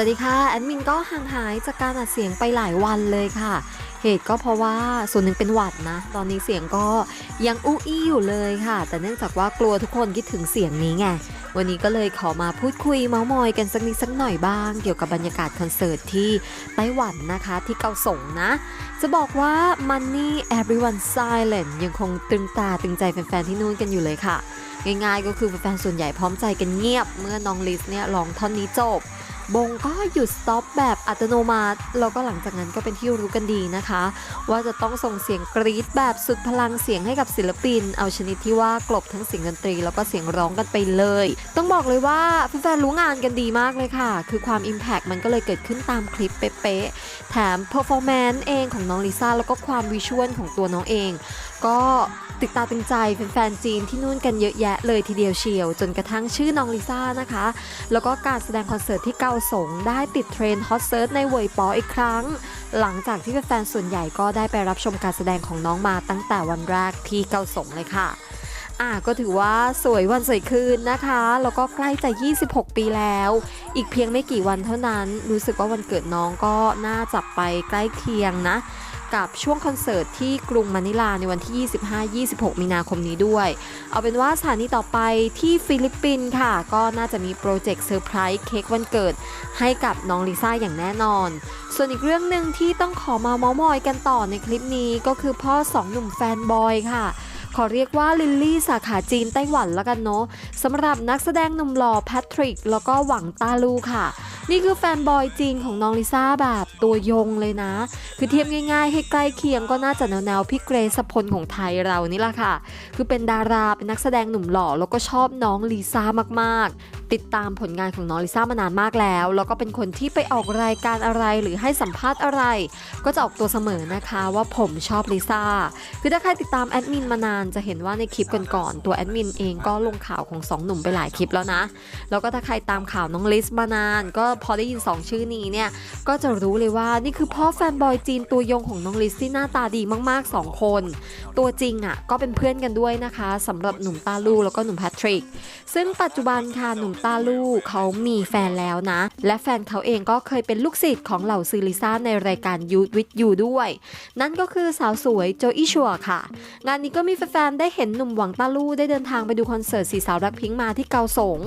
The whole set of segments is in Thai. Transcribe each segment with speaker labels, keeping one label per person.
Speaker 1: วัสดีค่ะ แอดมินก็ห่างหายจากการอัดเสียงไปหลายวันเลยค่ะ เหตุก็เพราะว่าส่วนหนึ่งเป็นหวัดนะ ตอนนี้เสียงก็ยังอู้อี้อยู่เลยค่ะ แต่เนื่องจากว่ากลัวทุกคนคิดถึงเสียงนี้ไง วันนี้ก็เลยขอมาพูดคุยเมาส์มอยกันสักนิดสักหน่อยบ้าง เกี่ยวกับบรรยากาศคอนเสิร์ตที่ไต้หวันนะคะที่เกาสงนะ จะบอกว่า Money Everyone Silent ยังคงตึงตาตึงใจแฟนๆที่นู่นกันอยู่เลยค่ะ ง่ายๆก็คือแฟนๆส่วนใหญ่พร้อมใจกันเงียบ เมื่อน้องลิสเนี่ยร้องท่อนนี้จบ บงก็หยุดสต็อปแบบอัตโนมัติแล้วก็หลังจากนั้นก็เป็นที่รู้กันดีนะคะ ว่าจะต้องส่งเสียงกรี๊ดแบบสุดพลังเสียงให้กับศิลปิน เอาชนิดที่ว่ากลบทั้งเสียงดนตรี แล้วก็เสียงร้องกันไปเลย ต้องบอกเลยว่าแฟนๆรู้งานกันดีมากเลยค่ะ คือความ Impact มันก็เลยเกิดขึ้นตามคลิปเป๊ะๆแถม performance เองของน้องลิซ่าแล้วก็ความวิชวลของตัวน้องเอง ก็ติดตาตึงใจแฟนๆจีนที่นู่นกันเยอะแยะเลยทีเดียวเชียว จนกระทั่งชื่อน้องลิซ่านะคะ แล้วก็การแสดงคอนเสิร์ตที่เกาสงได้ติดเทรนด์ฮอตเซิร์ชในเวยปออีกครั้ง หลังจากที่แฟนส่วนใหญ่ก็ได้ไปรับชมการแสดงของน้องมาตั้งแต่วันแรกที่เกาสงเลยค่ะอะก็ถือว่าสวยวันสวยคืนนะคะ แล้วก็ใกล้จะ 26 ปีแล้ว อีกเพียงไม่กี่วันเท่านั้น รู้สึกว่าวันเกิดน้องก็น่าจับไปใกล้เคียงนะ กับช่วงคอนเสิร์ตที่กรุงมะนิลาในวันที่ 25-26 มีนาคมนี้ด้วย เอาเป็นว่าสถานีต่อไปที่ฟิลิปปินส์ค่ะ ก็น่าจะมีโปรเจกต์เซอร์ไพรส์เค้กวันเกิด ให้กับน้องลิซ่าอย่างแน่นอน ส่วนอีกเรื่องหนึ่งที่ต้องขอมาเมาส์มอยกันต่อในคลิปนี้ก็คือพ่อสองหนุ่มแฟนบอยค่ะขอเรียกว่าลิลลี่สาขาจีนไต้หวันแล้วกันเนาะสำหรับนักแสดงหนุ่มหล่อแพทริก แล้วก็หวังตาลูค่ะ นี่คือแฟนบอยจีนของน้องลิซ่าแบบตัวยงเลยนะ คือเทียบง่าย ๆ ให้ใกล้เคียงก็น่าจะแนวๆพี่เกรซพลของไทยเรานี่แหละค่ะ คือเป็นดาราเป็นนักแสดงหนุ่มหล่อแล้วก็ชอบน้องลิซ่ามากๆ ติดตามผลงานของน้องลิซ่ามานานมากแล้ว แล้วก็เป็นคนที่ไปออกรายการอะไรหรือให้สัมภาษณ์อะไร ก็จะออกตัวเสมอนะคะว่าผมชอบลิซ่าคือถ้าใครติดตามแอดมินมานานจะเห็นว่าในคลิปก่อนๆตัวแอดมินเองก็ลงข่าวของสองหนุ่มไปหลายคลิปแล้วนะ แล้วก็ถ้าใครตามข่าวน้องลิสมานาน ก็พอได้ยิน 2 ชื่อนี้เนี่ยก็จะรู้เลยว่านี่คือพ่อแฟนบอยจีนตัวยงของน้องลิสที่หน้าตาดีมากๆ 2 คน ตัวจริงอะก็เป็นเพื่อนกันด้วยนะคะสำหรับหนุ่มตาลูแล้วก็หนุ่มแพทริกซึ่งปัจจุบันค่ะหนุ่มตาลูเขามีแฟนแล้วนะ และแฟนเขาเองก็เคยเป็นลูกศิษย์ของเหล่าซือลิซ่าในรายการยูทวิทยูด้วย นั่นก็คือสาวสวยโจอี้ชัวค่ะ งานนี้ก็มีแฟนๆได้เห็นหนุ่มหวังต้าลูได้เดินทางไปดูคอนเสิร์ตสีสาวรักพิงค์มาที่เกาสง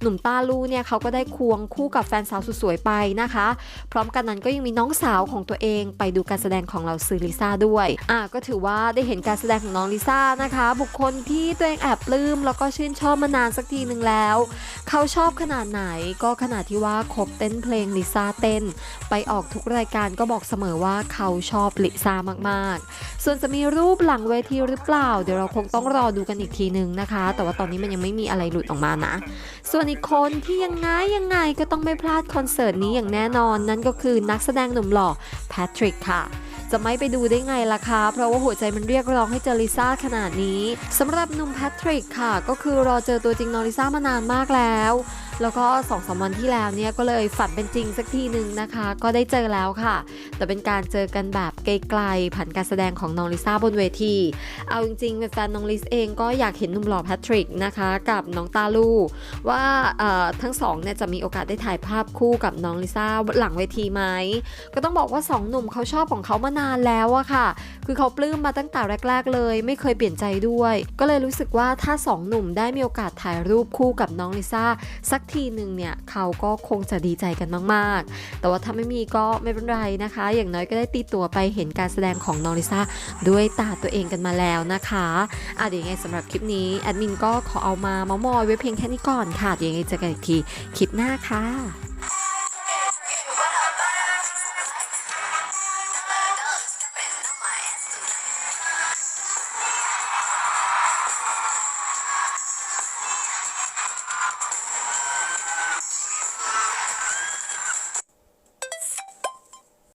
Speaker 1: หนุ่มต้าลูเนี่ยเขาก็ได้ควงคู่กับแฟนสาวสุดสวยไปนะคะ พร้อมกันนั้นก็ยังมีน้องสาวของตัวเองไปดูการแสดงของเราซือลิซ่าด้วยอะก็ถือว่าได้เห็นการแสดงของน้องลิซ่านะคะ บุคคลที่ตัวเองแอบปลื้มแล้วก็ชื่นชอบมานานสักทีหนึ่งแล้วเขาชอบขนาดไหนก็ขนาดที่ว่าคบเต้นเพลงลิซ่าเต้น ไปออกทุกรายการก็บอกเสมอว่าเขาชอบลิซ่ามากๆ ส่วนจะมีรูปหลังเวทีหรือเปล่า เดี๋ยวเราคงต้องรอดูกันอีกทีนึงนะคะ แต่ว่าตอนนี้มันยังไม่มีอะไรหลุดออกมานะ ส่วนอีกคนที่ยังไงยังไงก็ต้องไม่พลาดคอนเสิร์ตนี้อย่างแน่นอนนั่นก็คือนักแสดงหนุ่มหล่อแพทริกค่ะ จะไม่ไปดูได้ไงล่ะคะ เพราะว่าหัวใจมันเรียกร้องให้เจอลิซ่าขนาดนี้สำหรับหนุ่มแพทริกค่ะ ก็คือรอเจอตัวจริงน้องลิซ่ามานานมากแล้ว แล้วก็สองสามวันที่แล้วเนี่ยก็เลยฝันเป็นจริงสักทีหนึ่งนะคะ ก็ได้เจอแล้วค่ะ แต่เป็นการเจอกันแบบไกลๆผ่านการแสดงของน้องลิซ่าบนเวที เอาจริงๆแฟนน้องลิซเองก็อยากเห็นหนุ่มหล่อแพทริกนะคะกับน้องตาลูว่าทั้งสองเนี่ยจะมีโอกาสได้ถ่ายภาพคู่กับน้องลิซ่าหลังเวทีไหมก็ต้องบอกว่าสองหนุ่มเขาชอบของเขามานานแล้วอะค่ะ คือเขาปลื้มมาตั้งแต่แรก ๆ เลย ไม่เคยเปลี่ยนใจด้วย ก็เลยรู้สึกว่าถ้าสองหนุ่มได้มีโอกาสถ่ายรูปคู่กับน้องลิซ่าสักทีหนึ่งเนี่ยเขาก็คงจะดีใจกันมาก ๆ แต่ว่าถ้าไม่มีก็ไม่เป็นไรนะคะ อย่างน้อยก็ได้ตีตัวไปเห็นการแสดงของน้องลิซ่าด้วยตาตัวเองกันมาแล้วนะคะอะเดี๋ยวยังไงสำหรับคลิปนี้แอดมินก็ขอเอามาเมามอยไว้เพียงแค่นี้ก่อนค่ะเดี๋ยวยังไงเจอกันอีกทีคลิปหน้าค่ะ